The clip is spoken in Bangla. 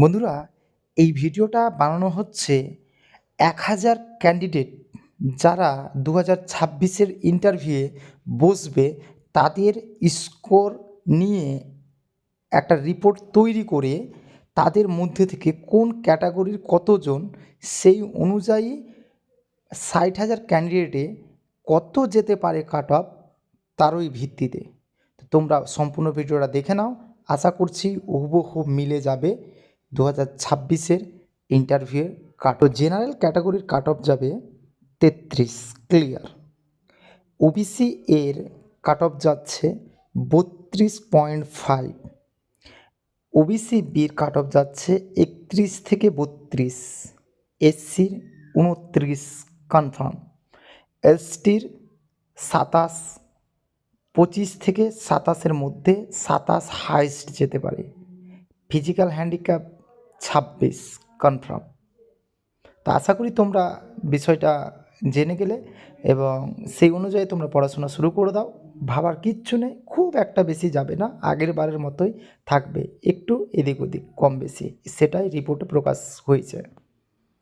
বন্ধুরা, এই ভিডিওটা বানানো হচ্ছে এক হাজার ক্যান্ডিডেট যারা দু হাজার ছাব্বিশের ইন্টারভিউয়ে বসবে, তাদের স্কোর নিয়ে একটা রিপোর্ট তৈরি করে তাদের মধ্যে থেকে কোন ক্যাটাগরির কতজন, সেই অনুযায়ী ষাট হাজার ক্যান্ডিডেটে কত যেতে পারে কাট অফ তারই ভিত্তিতে। তোমরা সম্পূর্ণ ভিডিওটা দেখে নাও, আশা করছি হুবহু মিলে যাবে। দু হাজার ছাব্বিশের ইন্টারভিউয়ের কাট জেনারেল ক্যাটাগরির কাট অফ যাবে তেত্রিশ, ক্লিয়ার। ওবিসি এর কাট অফ যাচ্ছে বত্রিশ পয়েন্ট ফাইভ। ওবিসি বির কাট অফ যাচ্ছে একত্রিশ থেকে বত্রিশ। এসসির উনত্রিশ কনফার্ম। এসটির সাতাশ, পঁচিশ থেকে সাতাশের মধ্যে সাতাশ হাইস্ট যেতে পারে। ফিজিক্যাল হ্যান্ডিক্যাপ ছাব্বিশ কনফার্ম তা আশা করি তোমরা বিষয়টা জেনে গেলে এবং সেই অনুযায়ী তোমরা পড়াশোনা শুরু করে দাও। ভাবার কিচ্ছু নেই, খুব একটা বেশি যাবে না, আগের বারের মতোই থাকবে। একটু এদিক ওদিক, কম বেশি, সেটাই রিপোর্টে প্রকাশ হয়েছে।